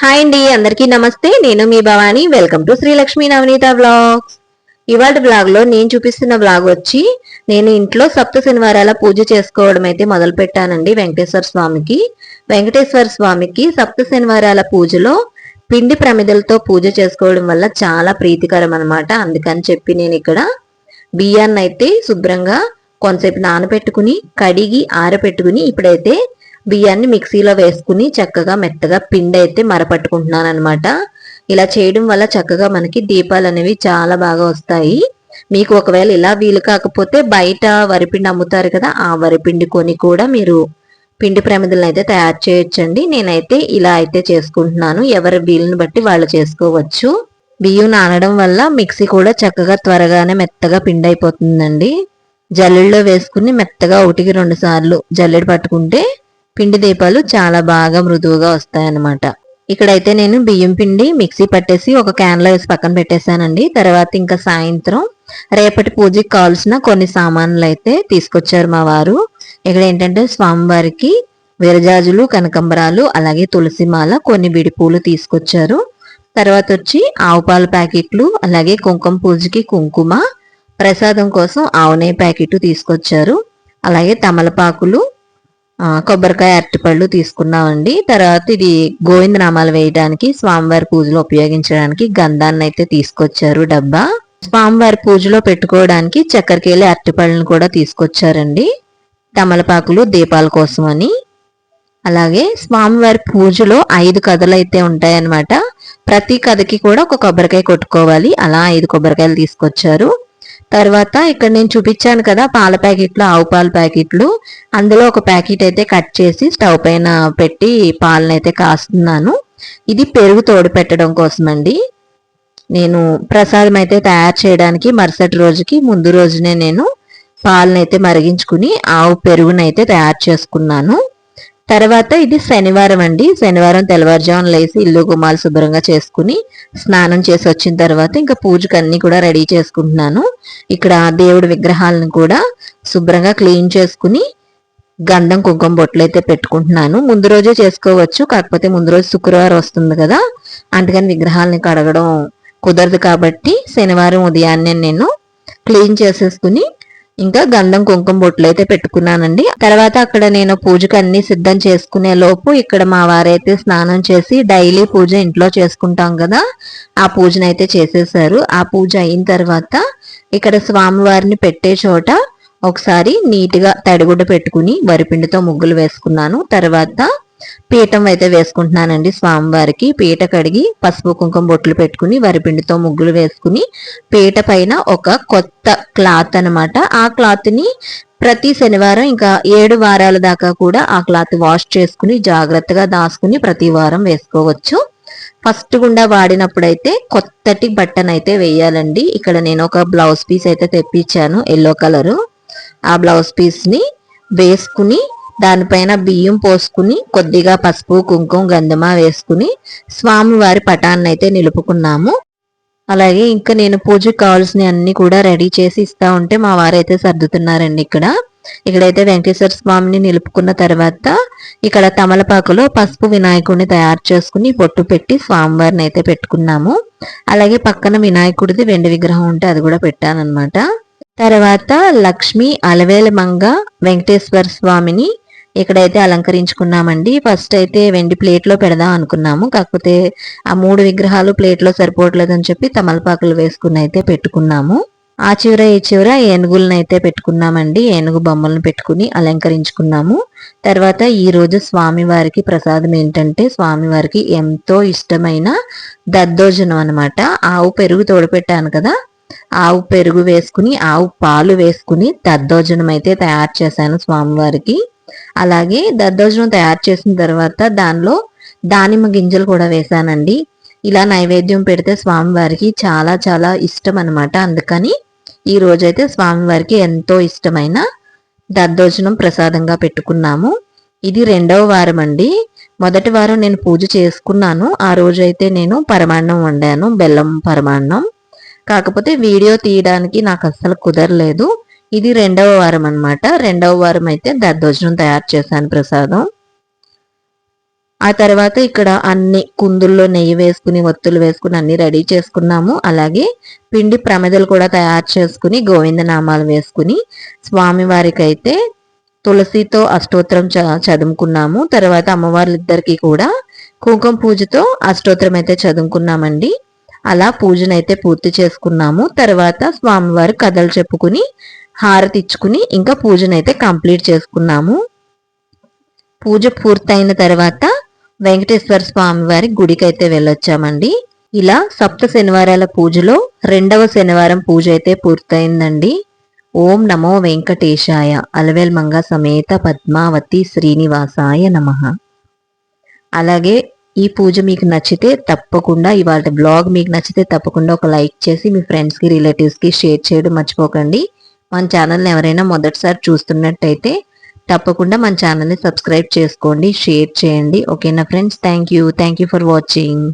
Hi అండి అందరికీ నమస్తే. నేను మీ Bhavani. Welcome to Srilakshmi Navaneeta blogs ఇవాళ బ్లాగ్లో నేను చూపిస్తున్న బ్లాగ్ వచ్చి నేను ఇంట్లో సప్త శనివారాల పూజ చేసుకోవడం అయితే మొదలు పెట్టానండి వెంకటేశ్వర స్వామికి. వెంకటేశ్వర స్వామికి సప్త శనివారాల పూజలో పిండి ప్రమిదలతో పూజ చేసుకోవడం వల్ల చాలా ప్రీతికరం అనమాట అందుకని చెప్పి నేను ఇక్కడ బియ్యాన్ని అయితే శుభ్రంగా కొంతసేపు నానబెట్టుకుని కడిగి ఆరబెట్టుకుని ఇప్పుడైతే బియ్యాన్ని మిక్సీలో వేసుకుని చక్కగా మెత్తగా పిండి అయితే మరపట్టుకుంటున్నాను అనమాట ఇలా చేయడం వల్ల చక్కగా మనకి దీపాలు అనేవి చాలా బాగా వస్తాయి. మీకు ఒకవేళ ఇలా వీలు కాకపోతే బయట వరిపిండి అమ్ముతారు కదా ఆ వరిపిండి కొని కూడా మీరు పిండి ప్రమిదలను అయితే తయారు చేయొచ్చండి. నేనైతే ఇలా అయితే చేసుకుంటున్నాను. ఎవరి వీలుని బట్టి వాళ్ళు చేసుకోవచ్చు. బియ్యం నానడం వల్ల మిక్సీ కూడా చక్కగా త్వరగానే మెత్తగా పిండి అయిపోతుందండి. జల్లెడలో వేసుకుని మెత్తగా ఒకటికి రెండు సార్లు జల్లెడ పట్టుకుంటే పిండి దీపాలు చాలా బాగా మృదువుగా వస్తాయన్నమాట. ఇక్కడైతే నేను బియ్యం పిండి మిక్సీ పట్టేసి ఒక క్యాన్లో వేసి పక్కన పెట్టేశానండి. తర్వాత ఇంకా సాయంత్రం రేపటి పూజకి కావాల్సిన కొన్ని సామాన్లు అయితే తీసుకొచ్చారు మా వారు. ఇక్కడ ఏంటంటే స్వామివారికి విరజాజులు కనకంబరాలు అలాగే తులసిమాల కొన్ని బిడి పూలు తీసుకొచ్చారు. తర్వాత వచ్చి ఆవు పాల ప్యాకెట్లు అలాగే కుంకుమ పూజకి కుంకుమ ప్రసాదం కోసం ఆవునే ప్యాకెట్ తీసుకొచ్చారు. అలాగే తమలపాకులు కొబ్బరికాయ అరటిపళ్ళు తీసుకున్నామండి. తర్వాత ఇది గోవిందనామాలు వేయడానికి స్వామివారి పూజలో ఉపయోగించడానికి గంధాన్ని అయితే తీసుకొచ్చారు డబ్బా. స్వామివారి పూజలో పెట్టుకోవడానికి చక్కెరకేళి అరటిపళ్ళను కూడా తీసుకొచ్చారండి. తమలపాకులు దీపాల కోసం అని. అలాగే స్వామివారి పూజలో ఐదు కథలు అయితే ఉంటాయన్నమాట. ప్రతి కథకి కూడా ఒక కొబ్బరికాయ కొట్టుకోవాలి. అలా ఐదు కొబ్బరికాయలు తీసుకొచ్చారు. తర్వాత ఇక్కడ నేను చూపించాను కదా పాల ప్యాకెట్లు ఆవు పాల ప్యాకెట్లు. అందులో ఒక ప్యాకెట్ అయితే కట్ చేసి స్టవ్ పైన పెట్టి పాలను అయితే కాస్తున్నాను. ఇది పెరుగు తోడు పెట్టడం కోసం అండి నేను ప్రసాదం అయితే తయారు చేయడానికి మరుసటి రోజుకి ముందు రోజునే నేను పాలనైతే మరిగించుకుని ఆవు పెరుగునైతే తయారు చేసుకున్నాను. తర్వాత ఇది శనివారం అండి. శనివారం తెల్లవారుజామున లేసి ఇల్లు గుమ్మాలు శుభ్రంగా చేసుకుని స్నానం చేసి వచ్చిన తర్వాత ఇంకా పూజకు అన్ని కూడా రెడీ చేసుకుంటున్నాను. ఇక్కడ దేవుడి విగ్రహాలను కూడా శుభ్రంగా క్లీన్ చేసుకుని గంధం కుంకుమ బొట్లు అయితే పెట్టుకుంటున్నాను. ముందు రోజే చేసుకోవచ్చు. కాకపోతే ముందు రోజు శుక్రవారం వస్తుంది కదా. అందుకని విగ్రహాలని కడగడం కుదరదు కాబట్టి శనివారం ఉదయాన్నే నేను క్లీన్ చేసేసుకుని ఇంకా గంధం కుంకుమ బొట్లు అయితే పెట్టుకున్నానండి. తర్వాత అక్కడ నేను పూజకు అన్ని సిద్ధం చేసుకునే లోపు ఇక్కడ మా వారైతే స్నానం చేసి డైలీ పూజ ఇంట్లో చేసుకుంటాం కదా ఆ పూజనైతే చేసేసారు. ఆ పూజ అయిన తర్వాత ఇక్కడ స్వామివారిని పెట్టే చోట ఒకసారి నీట్గా తడిగుడ్డ పెట్టుకుని వరిపిండితో ముగ్గులు వేసుకున్నాను. తర్వాత పీఠం అయితే వేసుకుంటున్నానండి స్వామివారికి. పీట కడిగి పసుపు కుంకుమ బొట్లు పెట్టుకుని వరిపిండితో ముగ్గులు వేసుకుని పీట పైన ఒక కొత్త క్లాత్ అనమాట ఆ క్లాత్ని ప్రతి శనివారం ఇంకా ఏడు వారాల దాకా కూడా ఆ క్లాత్ వాష్ చేసుకుని జాగ్రత్తగా దాసుకుని ప్రతి వారం వేసుకోవచ్చు. ఫస్ట్ గుండా వాడినప్పుడైతే కొత్తటి బట్టన్ అయితే వేయాలండి. ఇక్కడ నేను ఒక బ్లౌజ్ పీస్ అయితే తెప్పించాను ఎల్లో కలరు. ఆ బ్లౌజ్ పీస్ని వేసుకుని దానిపైన బియ్యం పోసుకుని కొద్దిగా పసుపు కుంకుమ గంధమ వేసుకుని స్వామివారి పటాన్ని అయితే నిలుపుకున్నాము. అలాగే ఇంకా నేను పూజకు కావాల్సిన అన్ని కూడా రెడీ చేసి ఇస్తా ఉంటే మా వారైతే సర్దుతున్నారండి ఇక్కడ. ఇక్కడైతే వెంకటేశ్వర స్వామిని నిలుపుకున్న తర్వాత ఇక్కడ తమలపాకులో పసుపు వినాయకుడిని తయారు చేసుకుని పొట్టు పెట్టి స్వామివారిని అయితే పెట్టుకున్నాము. అలాగే పక్కన వినాయకుడిది వెండి విగ్రహం ఉంటే అది కూడా పెట్టానన్నమాట. తర్వాత లక్ష్మి అలవేల మంగ వెంకటేశ్వర స్వామిని ఇక్కడైతే అలంకరించుకున్నామండి. ఫస్ట్ అయితే వెండి ప్లేట్లో పెడదాం అనుకున్నాము. కాకపోతే ఆ మూడు విగ్రహాలు ప్లేట్లో సరిపోవట్లేదని చెప్పి తమలపాకులు వేసుకుని అయితే పెట్టుకున్నాము. ఆ చివర ఈ చివర ఏనుగులను అయితే పెట్టుకున్నామండి. ఏనుగు బొమ్మలను పెట్టుకుని అలంకరించుకున్నాము. తర్వాత ఈ రోజు స్వామివారికి ప్రసాదం ఏంటంటే స్వామివారికి ఎంతో ఇష్టమైన దద్దోజనం అనమాట ఆవు పెరుగు తోడుపెట్టాను కదా. ఆవు పెరుగు వేసుకుని ఆవు పాలు వేసుకుని దద్దోజనం అయితే తయారు చేశాను స్వామివారికి. అలాగే దద్దోజనం తయారు చేసిన తర్వాత దానిలో దానిమ్మ గింజలు కూడా వేసానండి. ఇలా నైవేద్యం పెడితే స్వామివారికి చాలా చాలా ఇష్టం అనమాట అందుకని ఈ రోజైతే స్వామివారికి ఎంతో ఇష్టమైన దద్దోజనం ప్రసాదంగా పెట్టుకున్నాము. ఇది రెండవ వారం అండి. మొదటి వారం నేను పూజ చేసుకున్నాను. ఆ రోజైతే నేను పరమాన్నం వండాను. బెల్లం పరమాన్నం. కాకపోతే వీడియో తీయడానికి నాకు అస్సలు కుదరలేదు. ఇది రెండవ వారం అనమాట రెండవ వారం అయితే దద్దోజనం తయారు చేశాను ప్రసాదం. ఆ తర్వాత ఇక్కడ అన్ని కుందుల్లో నెయ్యి వేసుకుని ఒత్తులు వేసుకుని అన్ని రెడీ చేసుకున్నాము. అలాగే పిండి ప్రమిదలు కూడా తయారు చేసుకుని గోవింద నామాలు వేసుకుని స్వామివారికి అయితే తులసితో అష్టోత్తరం చదువుకున్నాము. తర్వాత అమ్మవార్లిద్దరికి కూడా కుంకుమ పూజతో అష్టోత్తరం అయితే చదువుకున్నామండి. అలా పూజనైతే పూర్తి చేసుకున్నాము. తర్వాత స్వామివారి కథలు చెప్పుకుని హారతి ఇచ్చుకుని ఇంకా పూజనైతే కంప్లీట్ చేసుకున్నాము. పూజ పూర్తయిన తర్వాత వెంకటేశ్వర స్వామి వారి గుడికి అయితే వెళ్ళొచ్చామండి. ఇలా సప్త శనివారాల పూజలో రెండవ శనివారం పూజ అయితే పూర్తయిందండి. ఓం నమో వెంకటేశాయ అలవేల్ మంగ సమేత పద్మావతి శ్రీనివాసాయ నమ. అలాగే ఈ పూజ మీకు నచ్చితే తప్పకుండా ఇవాళ బ్లాగ్ మీకు నచ్చితే తప్పకుండా ఒక లైక్ చేసి మీ ఫ్రెండ్స్కి రిలేటివ్స్కి షేర్ చేయడం మర్చిపోకండి. మన ఛానల్ని ఎవరైనా మొదటిసారి చూస్తున్నట్టయితే తప్పకుండా మన ఛానల్ని సబ్స్క్రైబ్ చేసుకోండి షేర్ చేయండి. ఓకేనా friends thank you thank you for watching